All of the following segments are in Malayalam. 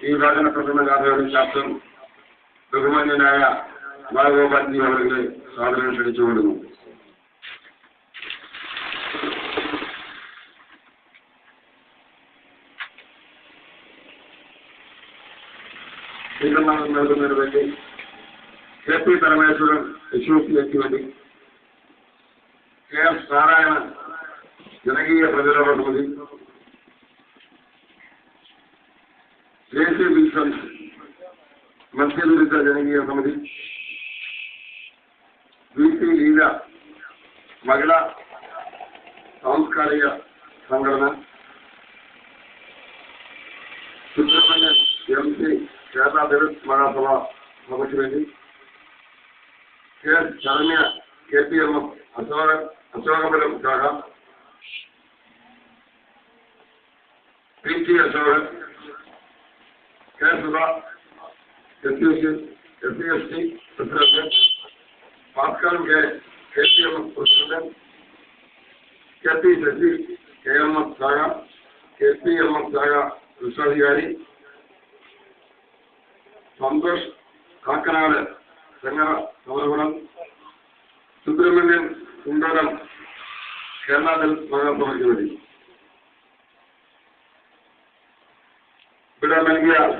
ഈ വാചന പ്രസംഗകാരുടെ ശാസ്ത്രം ബഹുമാന്യനായ ബാലഗോപാൽജി അവരുടെ സ്വാഗതം ക്ഷണിച്ചുകൊള്ളുന്നു. തീരുമാനം നൽകുന്നതിന് വേണ്ടി കെ പി പരമേശ്വരൻ യശൂസിലേക്ക് വേണ്ടി കെ എസ് നാരായണൻ ജനകീയ പ്രചരണ സമിതി ಏಸಿ ವಿಶ್ವಂ ಮತ್ತೆ ವಿರುದ್ಧ ಜನಕೀಯ ಸಮಿತಿ ಬಿಸಿ ಲೀಲಾ ಮಹಿಳಾ ಸಾಂಸ್ಕಾರಿಕ ಸಂಘಟನೆ ಸುಬ್ರಹ್ಮಣ್ಯ ಎಂಸಿ ಕ್ಷೇತ್ರ ದೇವತ್ ಮಹಾಸಭಾ ಸಮಿತಿ K Saranya K P M F Ashoka Ashokapuram ಶಾಖ ಪಿ ಟಿ ಅಶೋಕ ശാഖ P T Ashokan K Sudha S U C S C S T president Bhaskar K K P M F president K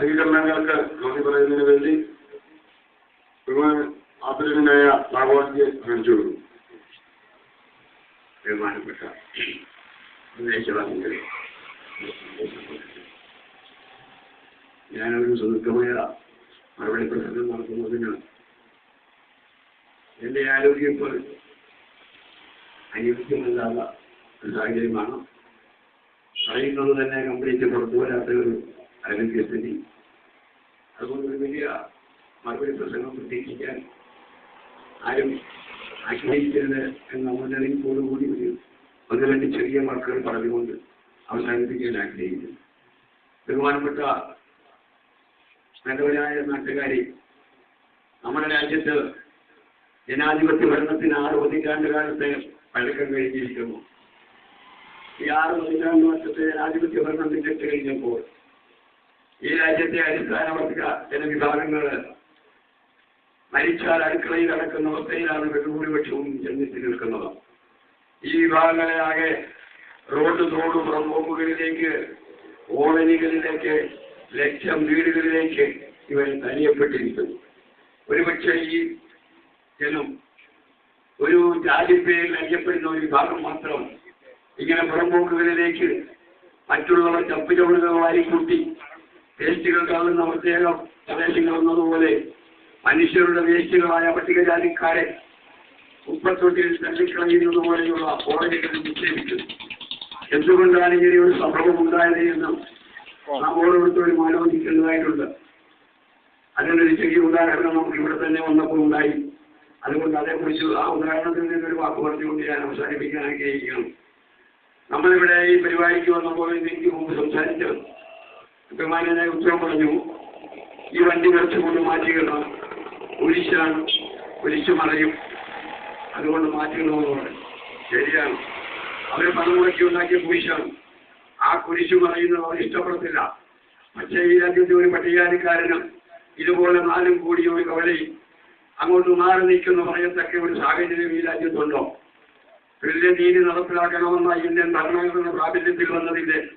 സ്വീകരണങ്ങൾക്ക് നന്ദി പറയുന്നതിന് വേണ്ടി ആദരണീയനായ ഭാഗവതിയെ കാണിച്ചു ഞാനൊരു സുദീർഘമായ മറുപടി പ്രസംഗം നടത്തുന്നതിന് എന്റെ ആരോഗ്യം ഇപ്പോൾ അനുയോജ്യമല്ലാത്ത ഒരു സാഹചര്യമാണ്. പറയുന്നത് തന്നെ കംപ്ലീറ്റ് പുറത്തു വരാത്ത ഒരു ആരോഗ്യസ്ഥിതി അതുകൊണ്ട് ഒരു വലിയ മറുപടി പ്രസംഗം പ്രതീക്ഷിക്കാൻ ആരും ആഗ്രഹിക്കരുത് എന്ന മുന്നറിയിപ്പോടുകൂടി ഒരു ഒന്ന് രണ്ട് ചെറിയ വാക്കുകൾ പറഞ്ഞുകൊണ്ട് അവസാനിപ്പിക്കാൻ ആഗ്രഹിക്കുന്നു. ബഹുമാനപ്പെട്ട നല്ലവരായ നാട്ടുകാരെ നമ്മുടെ രാജ്യത്ത് ജനാധിപത്യ ഭരണത്തിന് ആറ് പതിറ്റാണ്ട് കാലത്തെ പഴക്കം കഴിഞ്ഞിരിക്കുന്നു. ഈ ആറ് പതിറ്റാണ്ട് വർഷത്തെ ജനാധിപത്യ ഭരണം പിന്നിട്ട് കഴിഞ്ഞപ്പോൾ ഈ രാജ്യത്തെ അടിസ്ഥാന ചില ജനവിഭാഗങ്ങൾ മരിച്ചാൽ അടുക്കളയിൽ അടക്കുന്ന അവസ്ഥയിലാണ് ബഹുഭൂരിപക്ഷവും ജന്മിച്ചു നിൽക്കുന്നത്. ഈ വിഭാഗങ്ങളെ ആകെ റോഡ് തോട് പുറംപോക്കുകളിലേക്ക് ഓളനികളിലേക്ക് ലക്ഷം വീടുകളിലേക്ക് ഇവർ തനിയപ്പെട്ടിരിക്കുന്നു ഒരുപക്ഷെ ഈ ജനം ഒരു ജാതിപ്പേരിൽ അറിയപ്പെടുന്ന ഒരു വിഭാഗം മാത്രം ഇങ്ങനെ പുറംപോക്കുകളിലേക്ക് മറ്റുള്ളവർ ചപ്പുചവടുകൾ വാരിക്കൂട്ടി വേസ്റ്റുകൾ പ്രത്യേക പ്രദേശങ്ങൾ എന്നതുപോലെ മനുഷ്യരുടെ വേസ്റ്റുകളായ പട്ടികജാതിക്കാരെ ഉപ്പത്തൊട്ടിൽ തള്ളിക്കളയുന്നത് പോലെയുള്ള കോടതികൾ നിക്ഷേപിക്കുന്നു എന്തുകൊണ്ടാണ് ഇങ്ങനെ ഒരു സംഭവം ഉണ്ടായത് എന്നും നാം ഓരോരുത്തരും ആലോചിക്കേണ്ടതായിട്ടുണ്ട്. അതിനൊരു ചെറിയ ഉദാഹരണം നമുക്ക് ഇവിടെ തന്നെ വന്നപ്പോൾ ഉണ്ടായി. അതുകൊണ്ട് അതേക്കുറിച്ച് ആ ഉദാഹരണത്തിൽ നിന്നൊരു വാക്ക് പറഞ്ഞുകൊണ്ട് ഞാൻ അവസാനിപ്പിക്കാൻ ആഗ്രഹിക്കുകയാണ്. നമ്മളിവിടെ ഈ പരിപാടിക്ക് വന്നപ്പോൾ എനിക്ക് മുമ്പ് സംസാരിച്ചു ബഹുമാനായ ഉത്തരം പറഞ്ഞു ഈ വണ്ടി കുറച്ചുകൊണ്ട് മാറ്റിയിടണം ഒഴിച്ചാണ് ഒഴിച്ചു മറയും. അതുകൊണ്ട് മാറ്റിയിടണമെന്ന് പറഞ്ഞു. ശരിയാണ്. അവർ പണം മുടക്കി ഉണ്ടാക്കിയ കുരിശാണ്. ആ കുരിശ് മറയുന്നത് അവർ ഇഷ്ടപ്പെടത്തില്ല. പക്ഷേ ഈ രാജ്യത്തെ ഒരു പട്ടികാരിക്കാരനും ഇതുപോലെ നാലും കൂടി ഒരു കവലയും അങ്ങോട്ട് മാറി നിൽക്കുന്ന പറയത്തക്ക ഒരു സാഹചര്യം ഈ രാജ്യത്തുണ്ടോ? തുല്യ നീതി നടപ്പിലാക്കണമെന്ന ഇന്ത്യൻ ഭരണഘടന പ്രാബല്യത്തിൽ വന്നതിന്റെ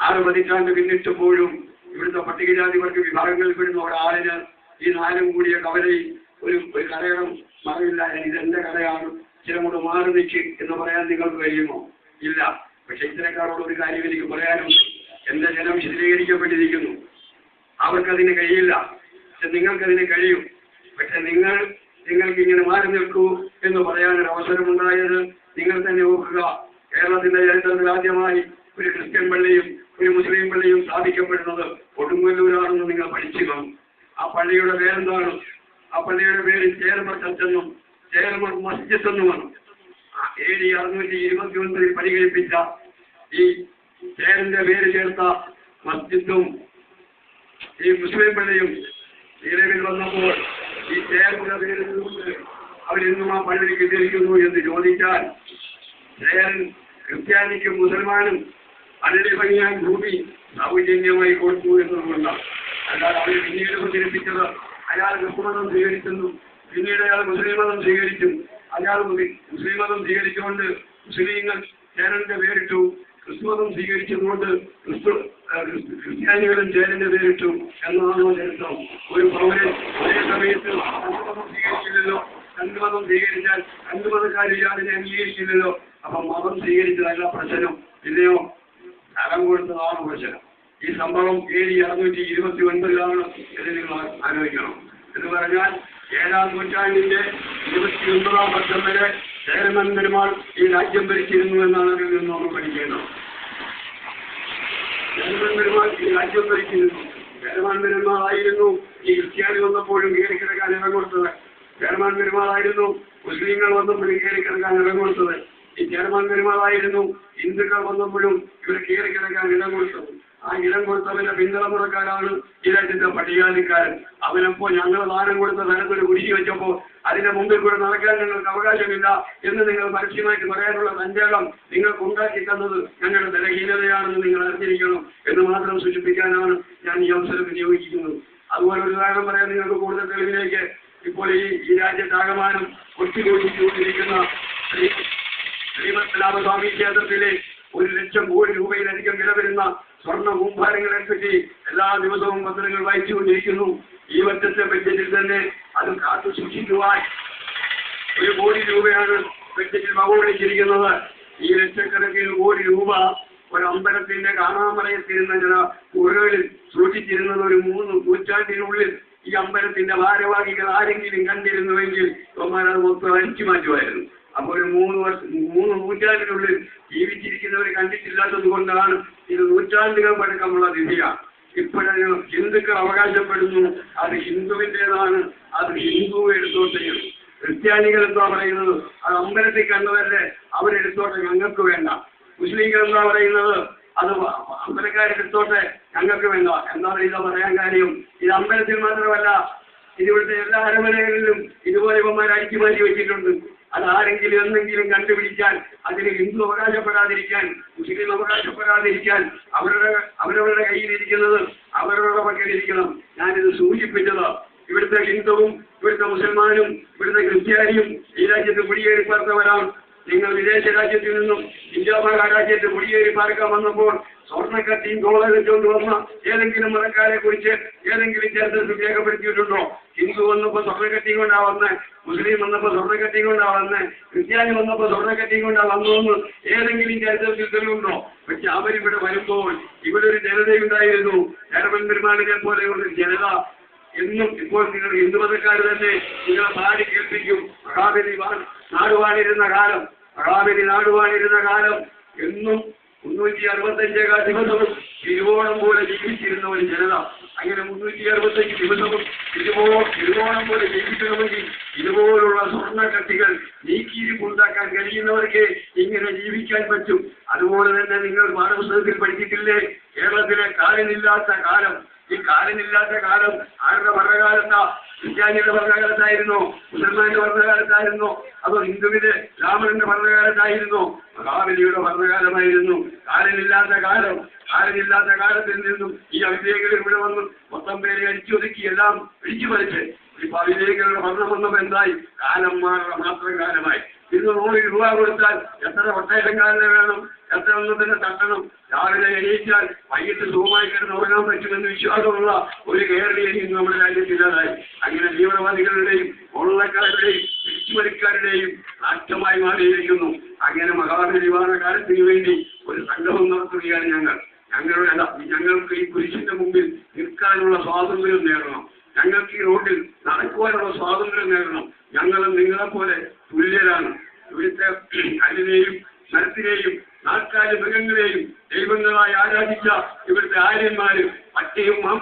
ആറ് പതിറ്റാണ്ട് പിന്നിട്ടപ്പോഴും ഇവിടുത്തെ വിഭാഗങ്ങളിൽ പെുന്നോട ഒരാളിന് ഈ നാലും കൂടിയ കവലയിൽ ഒരു ഒരു കടയണം മറവില്ല ഇതെന്റെ കടയാണ് ചില കൂടെ മാറി നിൽക്ക് എന്ന് പറയാൻ നിങ്ങൾക്ക് കഴിയുമോ? ഇല്ല. പക്ഷെ ഇത്തരക്കാരോട് ഒരു കാര്യം എനിക്ക് പറയാനുണ്ട് എന്റെ ജനം ശിഥിലീകരിക്കപ്പെട്ടിരിക്കുന്നു അവർക്കതിന് കഴിയില്ല. പക്ഷെ നിങ്ങൾക്കതിന് കഴിയും. പക്ഷെ നിങ്ങൾ നിങ്ങൾക്ക് ഇങ്ങനെ മാറി നിൽക്കൂ എന്ന് പറയാനൊരു അവസരമുണ്ടായത് നിങ്ങൾ തന്നെ ഓർക്കുക. കേരളത്തിന്റെ ചരിത്രത്തിൽ ആദ്യമായി ഒരു ക്രിസ്ത്യൻ പള്ളിയും ഒരു മുസ്ലിം പള്ളിയും സ്ഥാപിക്കപ്പെടുന്നത് കൊടുങ്ങല്ലൂരാണെന്ന് നിങ്ങൾ പഠിച്ചു ആ പള്ളിയുടെ പേരെന്താണ്? ആ പള്ളിയുടെ പേര് ചേർമ ചർച്ചെന്നും ചേർമ മസ്ജിദ് എന്നുമാണ് എ ഡി അറുന്നൂറ്റി ഇരുപത്തി ഒൻപതിൽ പരിഗണിപ്പിച്ച ഈ ചേരന്റെ പേര് ചേർത്ത മസ്ജിദും ഈ മുസ്ലിം പള്ളിയും നിലവിൽ വന്നപ്പോൾ ഈ ചേരന്റെ പേര് അവരെന്നും ആ പള്ളി കിട്ടിയിരിക്കുന്നു എന്ന് ചോദിച്ചാൽ ചേരൻ ക്രിസ്ത്യാനിക്കും മുസൽമാനും അതിന്റെ പണിയാൻ ഭൂമി സൗജന്യമായി കൊടുത്തു എന്നുള്ള അല്ലാതെ അവർ പിന്നീട് പ്രചരിപ്പിച്ചത് അയാൾ ക്രിസ്തുമതം സ്വീകരിക്കുന്നു പിന്നീട് അയാൾ മുസ്ലിം മതം സ്വീകരിച്ചു അയാൾ മുസ്ലിം മുസ്ലിം മതം സ്വീകരിച്ചുകൊണ്ട് മുസ്ലിങ്ങൾ ചേരന്റെ പേരിട്ടു ക്രിസ്തുമതം സ്വീകരിച്ചതുകൊണ്ട് ക്രിസ്തു ക്രിസ്ത്യാനികളും ചേരന്റെ പേരിട്ടു എന്നതാണോ ചരിത്രം ഒരു പൗരൻ ഒരേ സമയത്ത് ക്രിസ്തുമതം സ്വീകരിച്ചില്ലല്ലോ രണ്ടു മതം സ്വീകരിച്ചാൽ രണ്ടു മതക്കാർ ഇയാളിനെ അംഗീകരിക്കില്ലല്ലോ അപ്പൊ മതം സ്വീകരിച്ചതല്ല പ്രശ്നം. സ്ഥലം കൊടുത്തതാണ് കുറിച്ചത്. ഈ സംഭവം എ ഡി അറുന്നൂറ്റി ഇരുപത്തി ഒൻപതിലാണ് എന്ന് നിങ്ങൾ ആലോചിക്കണം. എന്ന് പറഞ്ഞാൽ ഏഴാം നൂറ്റാണ്ടിന്റെ ഇരുപത്തി ഒൻപതാം വർഷം വരെ ചേരമൻ ഈ രാജ്യം ഭരിച്ചിരുന്നു എന്നാണ് അതിൽ നിന്ന് നമ്മൾ പഠിക്കേണ്ടത്. ചേരമൻ ഈ രാജ്യം ഭരിച്ചിരുന്നു. ചേരമാൻ ഈ ക്രിസ്ത്യാനി വന്നപ്പോഴും കയറിക്കിടക്കാൻ ഇടം കൊടുത്തത് ചേരമാൻ മുസ്ലിങ്ങൾ വന്നപ്പോഴും കയറിക്കിടക്കാൻ ഇടം കൊടുത്തത് ഈ ചേരമാൻ ഹിന്ദുക്കൾ വന്നപ്പോഴും ഇവർ കയറി കിടക്കാൻ ഇടം കൊടുത്തു ആ ഇടം കൊടുത്തവന്റെ പിന്തലമുറക്കാരാണ് ഈ രാജ്യത്തെ പട്ടികാലിക്കാരൻ അവനപ്പോ ഞങ്ങൾ ദാനം കൊടുത്ത സ്ഥലത്തൊരു കുരിശി വെച്ചപ്പോ അതിന്റെ മുമ്പിൽ കൂടെ നടക്കാൻ ഞങ്ങൾക്ക് അവകാശമില്ല എന്ന് നിങ്ങൾ പരസ്യമായിട്ട് പറയാനുള്ള സഞ്ചാരം നിങ്ങൾക്ക് ഉണ്ടാക്കി തന്നത് ഞങ്ങളുടെ ബലഹീനതയാണെന്ന് നിങ്ങൾ അറിഞ്ഞിരിക്കണം എന്ന് മാത്രം സൂചിപ്പിക്കാനാണ് ഞാൻ ഈ അവസരം വിനിയോഗിക്കുന്നത്. അതുപോലെ ഒരു ഉദാഹരണം പറയാൻ നിങ്ങൾക്ക് കൂടുതൽ തെളിവിലേക്ക് ഇപ്പോൾ ഈ ഈ രാജ്യത്താകമാനം ഒത്തുകൊണ്ടിരിക്കുന്ന ശ്രീ ശ്രീപത്മനാഭസ്വാമി ക്ഷേത്രത്തിലെ ഒരു ലക്ഷം കോടി രൂപയിലധികം വില വരുന്ന സ്വർണ കൂമ്പാരങ്ങളെ പറ്റി എല്ലാ ദിവസവും പത്രങ്ങൾ വായിച്ചുകൊണ്ടിരിക്കുന്നു. ഈ വർഷത്തെ ബഡ്ജറ്റിൽ തന്നെ അത് കാത്തു സൂക്ഷിക്കുവാൻ ഒരു കോടി രൂപയാണ് ബഡ്ജറ്റിൽ വകവടിച്ചിരിക്കുന്നത് ഈ ലക്ഷക്കണക്കിന് കോടി രൂപ ഒരു അമ്പലത്തിന്റെ കാണാമറയത്തിരുന്ന ചില കുറകളിൽ സൂക്ഷിച്ചിരുന്നത് ഒരു മൂന്ന് നൂറ്റാണ്ടിനുള്ളിൽ ഈ അമ്പലത്തിന്റെ ഭാരവാഹികൾ ആരെങ്കിലും കണ്ടിരുന്നുവെങ്കിൽ അവന്മാരത് മൊത്തം അടിച്ചു മാറ്റുമായിരുന്നു. അപ്പോൾ ഒരു മൂന്ന് വർഷം മൂന്ന് നൂറ്റാണ്ടിനുള്ളിൽ ജീവിച്ചിരിക്കുന്നവർ കണ്ടിട്ടില്ലാത്തത് കൊണ്ടാണ് ഇത് നൂറ്റാണ്ടുകൾ പഴക്കമുള്ള ദിവ്യ ഇപ്പോഴതിന് ഹിന്ദുക്കൾ അവകാശപ്പെടുന്നു അത് ഹിന്ദുവിന്റെതാണ് അത് ഹിന്ദു എടുത്തോട്ടെ ക്രിസ്ത്യാനികൾ എന്താ പറയുന്നത്? അത് അമ്പലത്തിൽ കണ്ടവരുടെ അവരെടുത്തോട്ടെ ഞങ്ങൾക്ക് വേണ്ട. മുസ്ലിങ്ങൾ എന്താ പറയുന്നത്? അത് അമ്പലക്കാരെടുത്തോട്ടെ ഞങ്ങൾക്ക് വേണ്ട. എന്താ പറയുക? പറയാൻ കാര്യം. ഇത് അമ്പലത്തിൽ മാത്രമല്ല ഇതിവിടുത്തെ എല്ലാ അരമനകളിലും ഇതുപോലെ ഇവന്മാർ മാറ്റി വെച്ചിട്ടുണ്ട്. അത് ആരെങ്കിലും എന്തെങ്കിലും കണ്ടുപിടിക്കാൻ അതിന് ഹിന്ദു അവകാശപ്പെടാതിരിക്കാൻ മുസ്ലിം അവകാശപ്പെടാതിരിക്കാൻ അവരുടെ അവരവരുടെ കയ്യിലിരിക്കുന്നത് അവരവരുടെ പക്കലിരിക്കണം. ഞാനിത് സൂചിപ്പിച്ചത്. ഇവിടുത്തെ ഹിന്ദുവും ഇവിടുത്തെ മുസൽമാനും ഇവിടുത്തെ ക്രിസ്ത്യാനിയും ഈ രാജ്യത്ത് കുടിയേറി പാർത്തവരാണ് നിങ്ങൾ വിദേശ രാജ്യത്തിൽ നിന്നും ഇന്ത്യ മഹാരാജ്യത്ത് കുടിയേറി പാർക്കാൻ വന്നപ്പോൾ സ്വർണക്കത്തിയും കോള വെച്ചുകൊണ്ട് വന്ന ഏതെങ്കിലും മതക്കാരെ കുറിച്ച് ഏതെങ്കിലും ചരിത്രത്തിൽ രേഖപ്പെടുത്തിയിട്ടുണ്ടോ? ഹിന്ദു വന്നപ്പോ സ്വർണക്കത്തി കൊണ്ടാ മുസ്ലിം വന്നപ്പോ സ്വർണക്കത്തി കൊണ്ടാ ക്രിസ്ത്യാനി വന്നപ്പോ സ്വർണക്കത്തി കൊണ്ടാ വന്നതെന്ന് ഏതെങ്കിലും ചരിത്രത്തിൽ തെളിവുണ്ടോ? പക്ഷെ അവരിവിടെ വരുമ്പോൾ ഇവിടെ ഒരു ജനതയുണ്ടായിരുന്നു. ജനമൻ പെരുമാളിനെ പോലെ ഒരു ജനത എന്നും ഇപ്പോൾ നിങ്ങൾ ഹിന്ദുമതക്കാർ തന്നെ നിങ്ങളെ പാടി കേൾപ്പിക്കും. നാടുവാണിരുന്ന കാലം. മഹാബലി നാടുവാണിരുന്ന കാലം എന്നും മുന്നൂറ്റി അറുപത്തഞ്ചേകാൽ ദിവസവും തിരുവോണം പോലെ ജീവിച്ചിരുന്ന ഒരു ജനത. അങ്ങനെ മുന്നൂറ്റി അറുപത്തഞ്ച് ദിവസവും തിരുവോ തിരുവോണം പോലെ ജീവിക്കണമെങ്കിൽ ഇതുപോലുള്ള സ്വർണ കട്ടികൾ നീക്കിയിരിപ്പുണ്ടാക്കാൻ കഴിയുന്നവർക്ക് ഇങ്ങനെ ജീവിക്കാൻ പറ്റും. അതുപോലെ തന്നെ നിങ്ങൾ പാഠപുസ്തകത്തിൽ പഠിച്ചിട്ടില്ലേ? കേരളത്തിലെ കാലനില്ലാത്ത കാലം. ഈ കാലനില്ലാത്ത കാലം ആരുടെ ഭരണകാലത്താ? ക്രിസ്ത്യാനിയുടെ ഭരണകാലത്തായിരുന്നോ മുസൽമാന്റെ ഭരണകാലത്തായിരുന്നോ അതോ ഹിന്ദുവിന്റെ രാമന്റെ ഭരണകാലത്തായിരുന്നോ? മഹാബലിയുടെ ഭരണകാലമായിരുന്നു. കാലനില്ലാത്ത കാലം കാലനില്ലാത്ത കാലത്തിൽ നിന്നും ഈ അവിവേകികൾ ഇവിടെ വന്ന് മൊത്തം പേരെ അടിച്ചൊതുക്കി എല്ലാം പിടിച്ചു വലിച്ച്. ഇപ്പൊ അവിവേകികളുടെ ഭരണം വന്നപ്പോ എന്തായി? കാലം മാത്രം കാലമായി. ഇന്ന് നൂറ് രൂപ കൊടുത്താൽ എത്ര ഒട്ടേറ്റക്കാരനെ വേണം? എത്ര ഒന്നതിനെ തട്ടണം? രാവിലെ എണീറ്റാൽ വൈകിട്ട് സുഖമായി കിടന്ന് ഉറങ്ങാൻ പറ്റുമെന്ന് വിശ്വാസമുള്ള ഒരു കേരളീയ നമ്മുടെ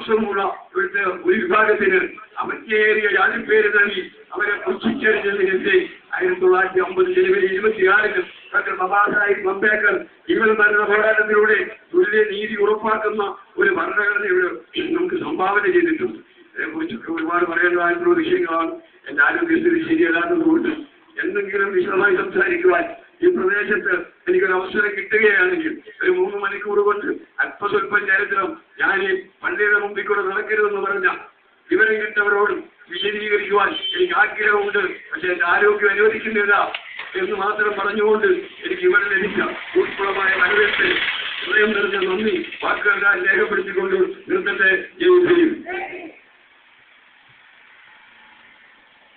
മാംസവുമുള്ള ഇവിടുത്തെ ഒരു വിഭാഗത്തിന് അമറ്റേറിയ ജാതി പേര് നൽകി അവരെ പുച്ഛിച്ചറിഞ്ഞതിനെതിരെ ആയിരത്തി തൊള്ളായിരത്തി അമ്പത് ജനുവരി ഇരുപത്തിയാറിന് ഡോക്ടർ ബാബാസാഹിബ് അംബേദ്കർ ജീവൻ മരണ പോരാട്ടത്തിലൂടെ തുല്യ നീതി ഉറപ്പാക്കുന്ന ഒരു ഭരണഘടന ഇവിടെ നമുക്ക് സംഭാവന ചെയ്തിട്ടുണ്ട്. ഇതിനെക്കുറിച്ചൊക്കെ ഒരുപാട് പറയേണ്ടതായിട്ടുള്ള വിഷയങ്ങളാണ്. എന്റെ ആരോഗ്യത്തിൽ ശരിയല്ലാത്തതുകൊണ്ട് എന്തെങ്കിലും വിശദമായി സംസാരിക്കുവാൻ ഈ പ്രദേശത്ത് എനിക്കൊരു അവസരം കിട്ടുകയാണെങ്കിൽ ഒരു മൂന്ന് മണിക്കൂർ കൊണ്ട് അല്പസ്വല്പം ചരിത്രം ഞാൻ ഈ പള്ളിയുടെ മുമ്പിൽ കൂടെ നടക്കരുതെന്ന് പറഞ്ഞ വിവരം കിട്ടവരോടും വിശദീകരിക്കുവാൻ എനിക്ക് ആഗ്രഹമുണ്ട്. പക്ഷെ എന്റെ ആരോഗ്യം അനുവദിക്കുന്നില്ല എന്ന് മാത്രം പറഞ്ഞുകൊണ്ട് എനിക്ക് ഇവിടെ ലഭിച്ച ഊഷ്മളമായ വരവേറ്റ് ഹൃദയം നിറഞ്ഞ നന്ദി. വാക്കുകൾ നിർത്തട്ടെ. രേഖപ്പെടുത്തിക്കൊണ്ട്